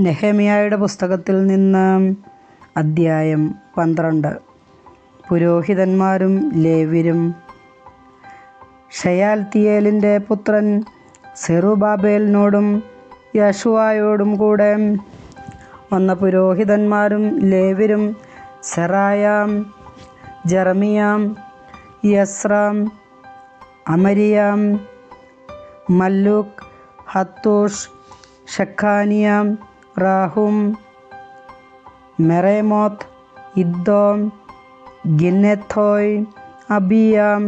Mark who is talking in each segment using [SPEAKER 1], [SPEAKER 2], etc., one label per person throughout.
[SPEAKER 1] നെഹമ്യായുടെ പുസ്തകത്തിൽ നിന്ന് അദ്ധ്യായം പന്ത്രണ്ട്. പുരോഹിതന്മാരും ലേവ്യരും. ഷയാൽത്തിയേലിന്റെ പുത്രൻ സെറുബാബേലിനോടും യശുവായോടും കൂടെ വന്ന പുരോഹിതന്മാരും ലേവ്യരും സെറായാം ജറമിയാം യസ്രാം അമരിയാം മല്ലൂക്ക് ഹത്തൂഷ് ഷക്കാനിയാം റാഹും മെറേമോത്ത് ഇദ്ദോം ഗിന്നെത്തോയ് അബിയാം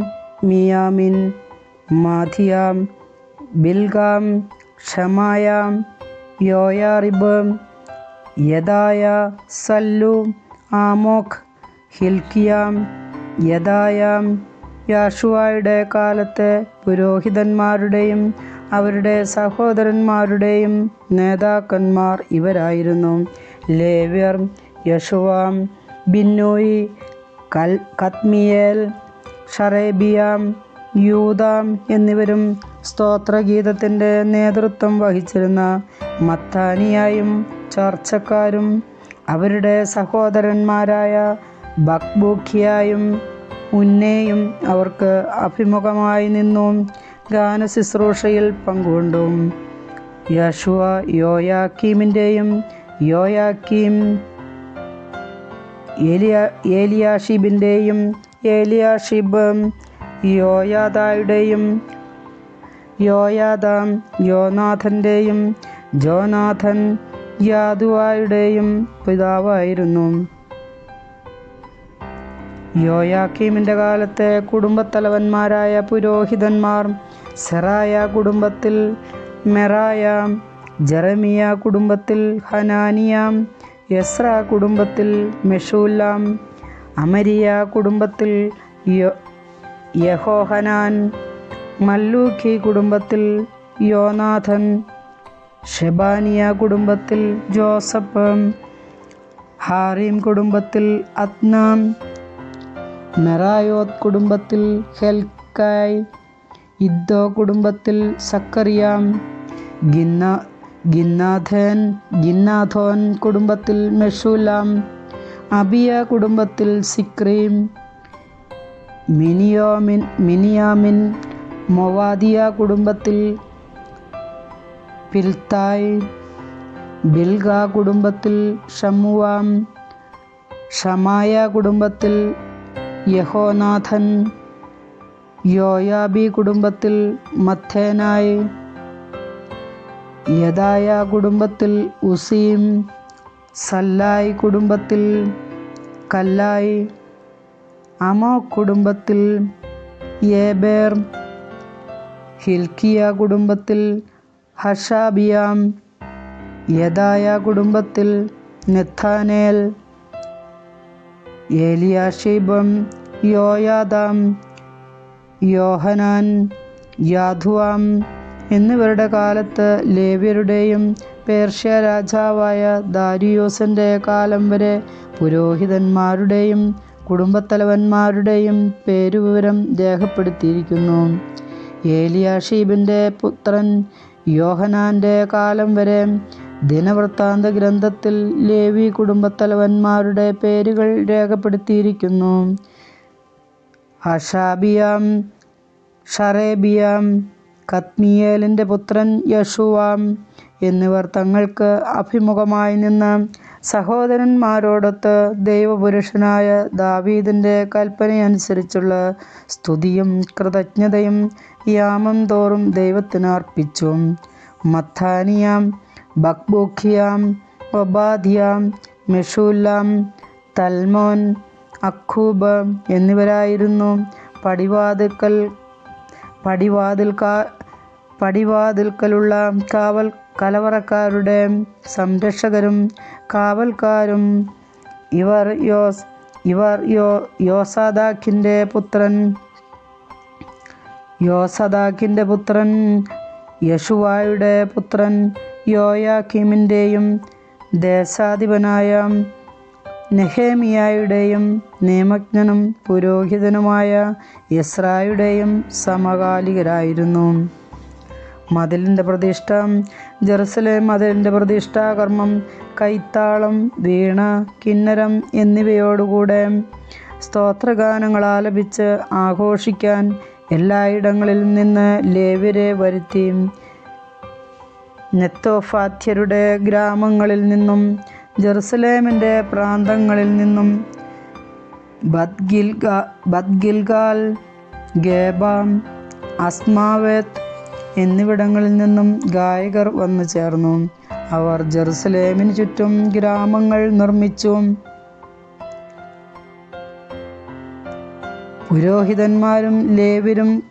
[SPEAKER 1] മിയാമിൻ മാഥിയാം ബിൽഗാം ഷമായാം യോയാറിബ് യദായ സല്ലു ആമോഖ് ഹിൽക്കിയാം യദായാം യാഷുവായുടെ കാലത്തെ പുരോഹിതന്മാരുടെയും അവരുടെ സഹോദരന്മാരുടെയും നേതാക്കന്മാർ ഇവരായിരുന്നു. ലേവ്യർ യശുവാം ബിന്നോയി കൽ കത്മിയേൽ ഷറേബിയാം യൂതാം എന്നിവരും സ്തോത്രഗീതത്തിന്റെ നേതൃത്വം വഹിച്ചിരുന്ന മത്താനിയായും ചർച്ചക്കാരും അവരുടെ സഹോദരന്മാരായ ബക്ബൂഖിയായും ഉന്നേയും അവർക്ക് അഭിമുഖമായി നിന്നു. ഗാനശുശ്രൂഷയിൽ പങ്കുകൊണ്ടു യശുവ യോയാക്കീമിന്റെയും യോയാക്കീം ഏലിയ ഏലിയാഷിബിന്റെയും ഏലിയാഷിബ് യോയാദായുടെയും യോയാദാം യോനാഥന്റെയും ജോനാഥൻ യാദുവായുടെയും പിതാവായിരുന്നു. യോയാക്കീമിന്റെ കാലത്തെ കുടുംബത്തലവന്മാരായ പുരോഹിതന്മാർ സെറായ കുടുംബത്തിൽ മെറായ ജറമിയ കുടുംബത്തിൽ ഹനാനിയാം യസ്ര കുടുംബത്തിൽ മെഷൂല്ലാം അമരിയ കുടുംബത്തിൽ യഹോഹനാൻ മല്ലൂഖി കുടുംബത്തിൽ യോനാഥൻ ഷെബാനിയ കുടുംബത്തിൽ ജോസഫ് ഹാറീം കുടുംബത്തിൽ അത്നാം മെറായോത്ത് കുടുംബത്തിൽ ഹെൽക്കായ് ഇദ്ദോ കുടുംബത്തിൽ സക്കറിയാം. ഗിന്ന ഗിന്നാഥൻ ഗിന്നാഥോൻ കുടുംബത്തിൽ മെഷൂലാം. അബിയ കുടുംബത്തിൽ സിക്രീം. മിനിയോമിൻ മിനിയാമിൻ മൊവാദിയ കുടുംബത്തിൽ പിൽത്തായ്. ബിൽഗ കുടുംബത്തിൽ ഷമുവാം ഷമായ കുടുംബത്തിൽ യഹോനാഥൻ. യോയാബി കുടുംബത്തിൽ മത്തേനായി. യദായ കുടുംബത്തിൽ ഉസീം സല്ലായി കുടുംബത്തിൽ കല്ലായി. അമോ കുടുംബത്തിൽ ഏബേർ ഹിൽക്കിയ കുടുംബത്തിൽ ഹഷാബിയാം. യദായ കുടുംബത്തിൽ നെഥാനേൽ ഏലിയാഷീബം യോയാദാം. യോഹനാൻ യാധുവാം എന്നിവരുടെ കാലത്ത് ലേവ്യരുടെയും പേർഷ്യ രാജാവായ ദാരിയോസിന്റെ കാലം വരെ പുരോഹിതന്മാരുടെയും കുടുംബത്തലവന്മാരുടെയും പേരുവിവരം രേഖപ്പെടുത്തിയിരിക്കുന്നു. ഏലിയാഷീബിന്റെ പുത്രൻ യോഹനാന്റെ കാലം വരെ ദിനവൃത്താന്ത ഗ്രന്ഥത്തിൽ ലേവി കുടുംബത്തലവന്മാരുടെ പേരുകൾ രേഖപ്പെടുത്തിയിരിക്കുന്നു. ഹഷാബിയാം ഷറേബിയാം കത്മിയേലിന്റെ പുത്രൻ യഷുവാം എന്നിവർ തങ്ങൾക്ക് അഭിമുഖമായി നിന്ന് സഹോദരന്മാരോടൊത്ത് ദൈവപുരുഷനായ ദാവീദിന്റെ കൽപ്പനയനുസരിച്ചുള്ള സ്തുതിയും കൃതജ്ഞതയും യാമം തോറും ദൈവത്തിന് അർപ്പിച്ചു. മത്താനിയാം ബക്ബൂഖിയാം ഒബാധിയാം മെഷൂല്ലാം തൽമോൻ അഖൂബ് എന്നിവരായിരുന്നു. പടിവാതിൽക്കൽ പടിവാതിൽക്കാ പടിവാതിൽക്കലുള്ള കാവൽ കലവറക്കാരുടെ സംരക്ഷകരും കാവൽക്കാരും ഇവർ യോസ് ഇവർ യോ യോസാദാഖിന്റെ പുത്രൻ യോസദാഖിന്റെ പുത്രൻ യശുവായുടെ പുത്രൻ യോയാക്കിമിന്റെയും ദേശാധിപനായ നെഹേമിയായുടെയും നിയമജ്ഞനും പുരോഹിതനുമായ ഇസ്രായുടെയും സമകാലികരായിരുന്നു. മതിലിന്റെ പ്രതിഷ്ഠ ജെറുസലേം മതിലിന്റെ പ്രതിഷ്ഠാകർമ്മം കൈത്താളം വീണ കിന്നരം എന്നിവയോടുകൂടെ സ്തോത്രഗാനങ്ങൾ ആലപിച്ച് ആഘോഷിക്കാൻ എല്ലായിടങ്ങളിൽ നിന്ന് ലേവ്യരെ വരുത്തി. നെത്തോഫാധ്യരുടെ ഗ്രാമങ്ങളിൽ നിന്നും ജെറുസലേമിന്റെ പ്രാന്തങ്ങളിൽ നിന്നും ബദ്ഗിൽഗാ ബദ്ഗിൽഗാൽ ഗേബാം അസ്മാവേത്ത് എന്നിവിടങ്ങളിൽ നിന്നും ഗായകർ വന്നു ചേർന്നു. അവർ ജെറുസലേമിന് ചുറ്റും ഗ്രാമങ്ങൾ നിർമ്മിച്ചു. പുരോഹിതന്മാരും ലേവരും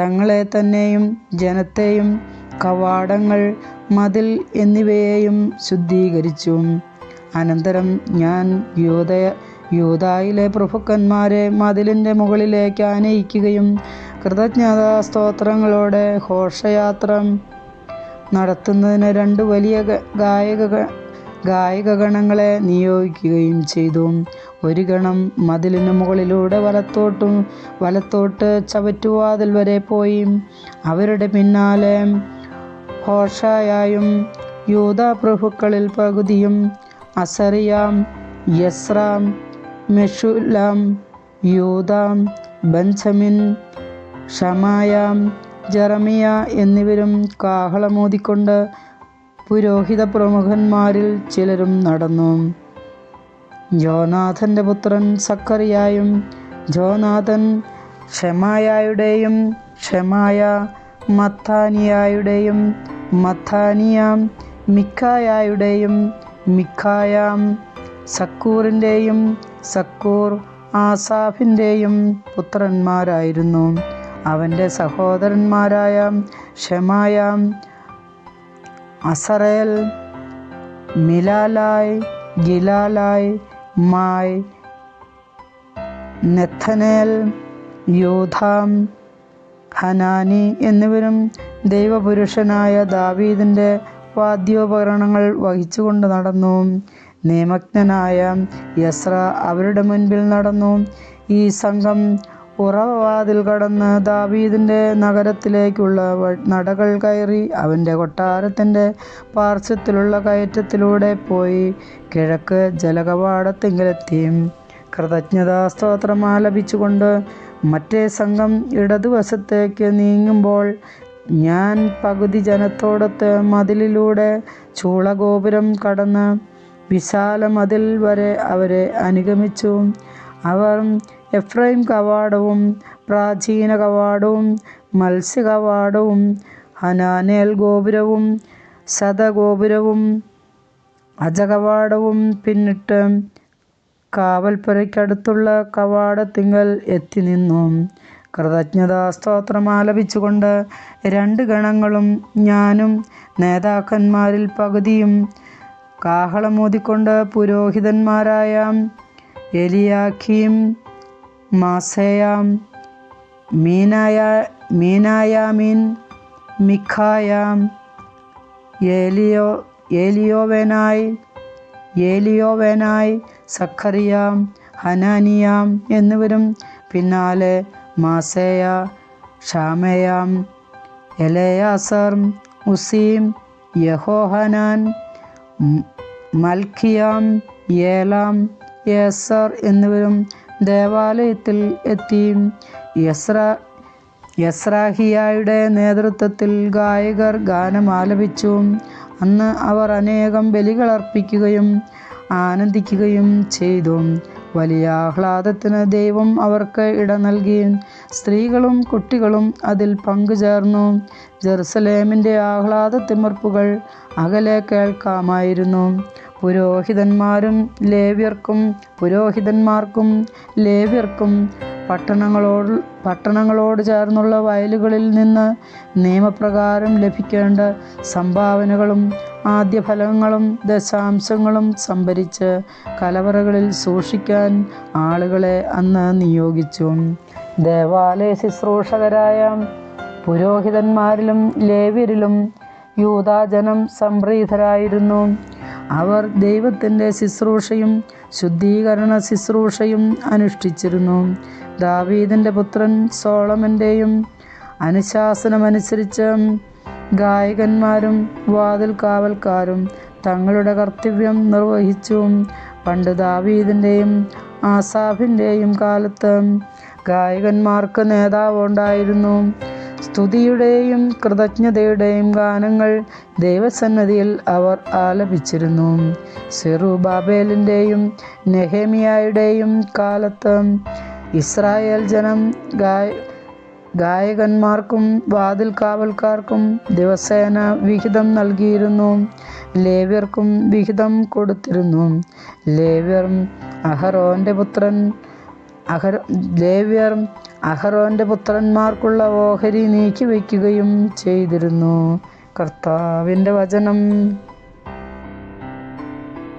[SPEAKER 1] തങ്ങളെ തന്നെയും ജനത്തെയും കവാടങ്ങൾ മതിൽ എന്നിവയെയും ശുദ്ധീകരിച്ചു. അനന്തരം ഞാൻ യൂതയ യൂതായിലെ പ്രഭുക്കന്മാരെ മതിലിന്റെ മുകളിലേക്ക് ആനയിക്കുകയും കൃതജ്ഞതാ സ്തോത്രങ്ങളോടെ ഘോഷയാത്ര നടത്തുന്നതിന് രണ്ട് വലിയ ഗായക ഗായക ഗണങ്ങളെ ഗായകഗണങ്ങളെ നിയോഗിക്കുകയും ചെയ്തു. ഒരു ഗണം മതിലിന് മുകളിലൂടെ വലത്തോട്ടും വലത്തോട്ട് ചവറ്റുവാതിൽ വരെ പോയി. അവരുടെ പിന്നാലെ ഹോഷായായും യൂത പ്രഭുക്കളിൽ പകുതിയും അസറിയാം യസ്രാം മെഷുലാം യൂതാം ബെഞ്ചമിൻ ഷമായാം ജറമിയ എന്നിവരും കാഹളമോതിക്കൊണ്ട് പുരോഹിത പ്രമുഖന്മാരിൽ ചിലരും നടന്നു. ജോനാഥന്റെ പുത്രൻ സക്കറിയായും ജോനാഥൻ ഷെമായായുടെയും ഷെമായ മത്താനിയായുടെയും മത്താനിയാം മിക്കായായുടെയും മിക്കായാം സക്കൂറിന്റെയും സക്കൂർ ആസാഫിന്റെയും പുത്രന്മാരായിരുന്നു. അവന്റെ സഹോദരന്മാരായ ഷെമായാം അസറേൽ മിലാലായ് ഗിലാലായ് മായ് നെഥനേൽ യോധാം ഹനാനി എന്നിവരും ദൈവപുരുഷനായ ദാവീദിന്റെ വാദ്യോപകരണങ്ങൾ വഹിച്ചുകൊണ്ട് നടന്നു. നിയമജ്ഞനായ യസ്ര അവരുടെ മുൻപിൽ നടന്നു. ഈ സംഘം ഉറവവാതിൽ കടന്ന് ദാവീദിന്റെ നഗരത്തിലേക്കുള്ള നടകൾ കയറി അവന്റെ കൊട്ടാരത്തിന്റെ പാർശ്വത്തിലുള്ള കയറ്റത്തിലൂടെ പോയി കിഴക്ക് ജലകവാടത്തിങ്കിലെത്തി കൃതജ്ഞതാ സ്തോത്രം ആലപിച്ചുകൊണ്ട് മറ്റേ സംഘം ഇടതുവശത്തേക്ക് നീങ്ങുമ്പോൾ ഞാൻ പകുതി ജനത്തോടൊത്ത് മതിലിലൂടെ ചൂളഗോപുരം കടന്ന് വിശാല മതിൽ വരെ അവരെ അനുഗമിച്ചു. അവർ എഫ്രൈം കവാടവും പ്രാചീന കവാടവും മത്സ്യ കവാടവും ഹനാനേൽ ഗോപുരവും ശതഗോപുരവും അജകവാടവും പിന്നിട്ട് കാവൽപ്പുരയ്ക്കടുത്തുള്ള കവാടത്തിങ്കൽ എത്തി നിന്നു. കൃതജ്ഞതാ സ്തോത്രം ആലപിച്ചുകൊണ്ട് രണ്ട് ഗണങ്ങളും ഞാനും നേതാക്കന്മാരിൽ പകുതിയും കാഹളമോതിക്കൊണ്ട് പുരോഹിതന്മാരായ എലിയാഖീം മാസയാം മീനായ മീനായാമീൻ മിഖായാം ഏലിയോ ഏലിയോവേനായി ഏലിയോവേനായി സഖറിയാം ഹനാനിയാം എന്നിവരും പിന്നാലെ മാസേയ ഷാമയാം എലയാസർ ഉസീം യഹോഹനാൻ മൽഖിയാം ഏലാം യേസർ എന്നിവരും ദേവാലയത്തിൽ എത്തി. യസ്ര യസ്രാഹിയായുടെ നേതൃത്വത്തിൽ ഗായകർ ഗാനം ആലപിച്ചു. അന്ന് അവർ അനേകം ബലികൾ അർപ്പിക്കുകയും ആനന്ദിക്കുകയും ചെയ്തു. വലിയ ആഹ്ലാദത്തിന് ദൈവം അവർക്ക് ഇട നൽകി സ്ത്രീകളും കുട്ടികളും അതിൽ പങ്കുചേർന്നു. ജെറുസലേമിന്റെ ആഹ്ലാദ തിമർപ്പുകൾ അകലെ കേൾക്കാമായിരുന്നു. പുരോഹിതന്മാരും ലേവ്യർക്കും പുരോഹിതന്മാർക്കും ലേവ്യർക്കും പട്ടണങ്ങളോട് പട്ടണങ്ങളോട് ചേർന്നുള്ള വയലുകളിൽ നിന്ന് നിയമപ്രകാരം ലഭിക്കേണ്ട സംഭാവനകളും ആദ്യഫലങ്ങളും ദശാംശങ്ങളും സംഭരിച്ച് കലവറകളിൽ സൂക്ഷിക്കാൻ ആളുകളെ അന്ന് നിയോഗിച്ചു. ദേവാലയ ശുശ്രൂഷകരായ പുരോഹിതന്മാരിലും ലേവ്യരിലും യൂതാജനം സംപ്രീതരായിരുന്നു. അവർ ദൈവത്തിന്റെ ശുശ്രൂഷയും ശുദ്ധീകരണ ശുശ്രൂഷയും അനുഷ്ഠിച്ചിരുന്നു. ദാവീദിന്റെ പുത്രൻ സോളമന്റെയും അനുശാസനമനുസരിച്ച് ഗായകന്മാരും വാതിൽ കാവൽക്കാരും തങ്ങളുടെ കർത്തവ്യം നിർവഹിച്ചു. പണ്ട് ദാവീദിന്റെയും ആസാഫിന്റെയും കാലത്ത് ഗായകന്മാർക്ക് നേതാവുണ്ടായിരുന്നു സ്തുതിയുടെയും കൃതജ്ഞതയുടെയും ഗാനങ്ങൾ ദൈവസന്നതിയിൽ അവർ ആലപിച്ചിരുന്നു. സെറുബാബേലിന്റെയും നെഹേമിയായുടെയും കാലത്ത് ഇസ്രായേൽ ജനം ഗായ ഗായകന്മാർക്കും വാതിൽ കാവൽക്കാർക്കും ദിവസേന വിഹിതം നൽകിയിരുന്നു. ലേവ്യർക്കും വിഹിതം കൊടുത്തിരുന്നു. ലേവ്യർ അഹറോന്റെ പുത്രൻ അഹർ ലേവ്യർ അഹറോന്റെ പുത്രന്മാർക്കുള്ള ഓഹരി നീക്കി വയ്ക്കുകയും ചെയ്തിരുന്നു. കർത്താവിന്റെ വചനം